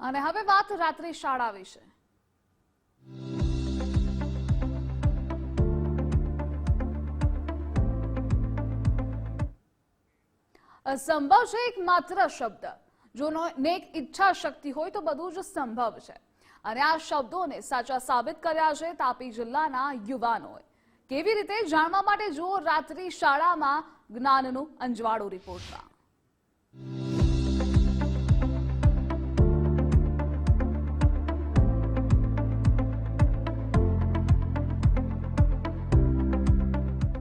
અને હવે વાત રાત્રિ શાળા વિશે. સંભવ છે એક માત્ર શબ્દ. જો નો- ને એક ઈચ્છા શક્તિ હોય તો બધું જ સંભવ છે. અને આ શબ્દોને સાચા સાબિત કર્યા છે તાપી જિલ્લાના યુવાનોએ. કેવી રીતે જાણવા માટે જુઓ રાત્રિ શાળામાં જ્ઞાનનું અંજવાળું રિપોર્ટમાં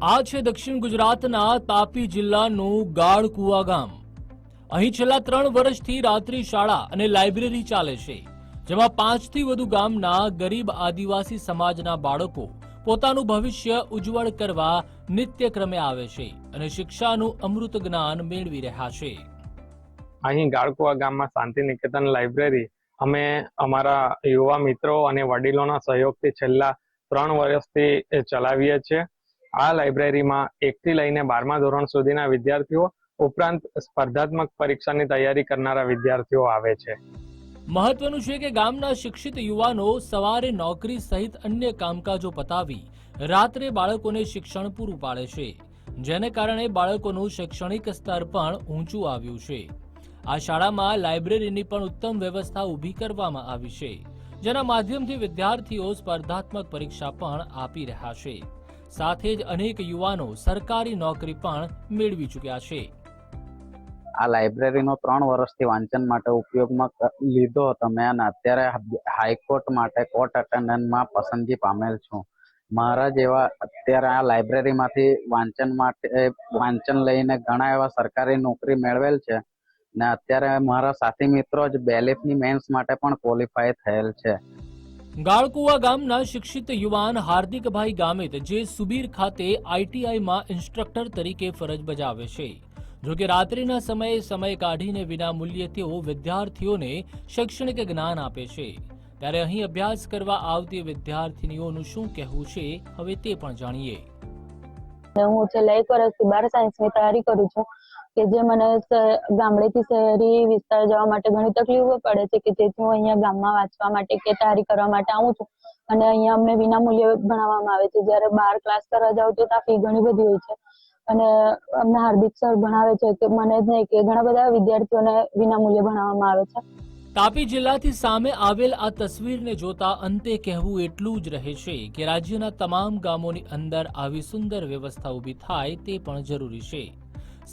આ છે દક્ષિણ ગુજરાતના તાપી જિલ્લાનું ગાળકુવા ગામ અહીં છેલ્લા ત્રણ વર્ષથી રાત્રિ શાળા અને લાઇબ્રેરી ચાલે છે, જેમાં પાંચથી વધુ ગામના ગરીબ આદિવાસી સમાજના બાળકો પોતાનું ભવિષ્ય ઉજ્જવળ કરવા નિત્યક્રમે આવે છે અને શિક્ષાનું અમૃત જ્ઞાન મેળવી રહ્યા છે. અહીં ગાળકુવા ગામમાં શાંતિ નિકેતન લાઇબ્રેરી અમે અમારા યુવા મિત્રો અને વડીલોના સહયોગથી છેલ્લા ત્રણ વર્ષથી ચલાવીએ છીએ. આ લાઇબ્રેરીમાં એકથી લઈને બારમા ધોરણ સુધીના વિદ્યાર્થીઓ ઉપરાંત સ્પર્ધાત્મક પરીક્ષાની તૈયારી કરનારા વિદ્યાર્થીઓ આવે છે. મહત્વનું છે કે ગામના શિક્ષિત યુવાનો સવારે નોકરી સહિત અન્ય કામકાજો પતાવી રાત્રે બાળકોને શિક્ષણ પૂરું પાડે છે. જેને કારણે બાળકોનું શૈક્ષણિક સ્તર પણ ઊંચું આવ્યું છે. આ શાળામાં લાઇબ્રેરીની પણ ઉત્તમ વ્યવસ્થા ઊભી કરવામાં આવી છે. જેના માધ્યમથી વિદ્યાર્થીઓ સ્પર્ધાત્મક પરીક્ષા પણ આપી રહ્યા છે. સાથે જ અનેક યુવાનો સરકારી નોકરી પણ મેળવી ચૂક્યા છે. આ લાઇબ્રેરીનો ત્રણ વર્ષથી વાંચન માટે ઉપયોગમાં લીધો હતો. મેં અને અત્યારે હાઈકોર્ટ માટે કોર્ટ અટેન્ડન્ટમાં પસંદગી પામેલ છું. મારા જેવા અત્યારે આ લાઇબ્રેરીમાંથી વાંચન માટે વાંચન લઈને ઘણા એવા સરકારી નોકરી મેળવેલ છે ને અત્યારે મારા સાથી મિત્રો જ બેલેફની મેન્સ માટે પણ ક્વોલિફાય થયેલ છે. ગાળકુવા ગામના શિક્ષિત યુવાન હાર્દિકભાઈ ગામિત જે સુબીર ખાતે આઈટીઆઈમાં ઇન્સ્ટ્રક્ટર તરીકે ફરજ બજાવે છે. જો રાત્રિના સમયે સમય કાઢીને વિના મૂલ્યે તેઓ વિદ્યાર્થીઓને શૈક્ષણિક જ્ઞાન આપે છે. ત્યારે અહીં અભ્યાસ કરવા આવતી વિદ્યાર્થીનીઓનું શું કહેવું છે, હવે તે પણ જાણીએ. હું છેલ્લા એક વર્ષથી બાર સાયન્સની તૈયારી કરું છું. કે જે મને ગામડેથી શહેરી વિસ્તાર જવા માટે ઘણી તકલીફો પડે છે કે જેથી હું અહીંયા ગામમાં વાંચવા માટે કે તૈયારી કરવા માટે આવું છું. અને અહીંયા અમને વિના મૂલ્યે ભણાવવામાં આવે છે. જ્યારે બાર ક્લાસ કરવા જાઉં તો ત્યાં ફી ઘણી બધી હોય છે. અને અમને હાર્દિક સર ભણાવે છે કે મને જ નહીં, કે ઘણા બધા વિદ્યાર્થીઓને વિના મૂલ્યે ભણાવવામાં આવે છે. તાપી જિલ્લાથી સામે આવેલ આ તસવીરને જોતા અંતે કહેવું એટલું જ રહે છે કે રાજ્યના તમામ ગામોની અંદર આવી સુંદર વ્યવસ્થા ઊભી થાય તે પણ જરૂરી છે.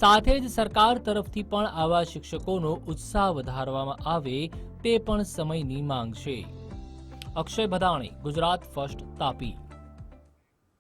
સાથે જ સરકાર તરફથી પણ આવા શિક્ષકોનો ઉત્સાહ વધારવામાં આવે તે પણ સમયની માંગ છે. અક્ષય ભદાણી, ગુજરાત ફર્સ્ટ તાપી.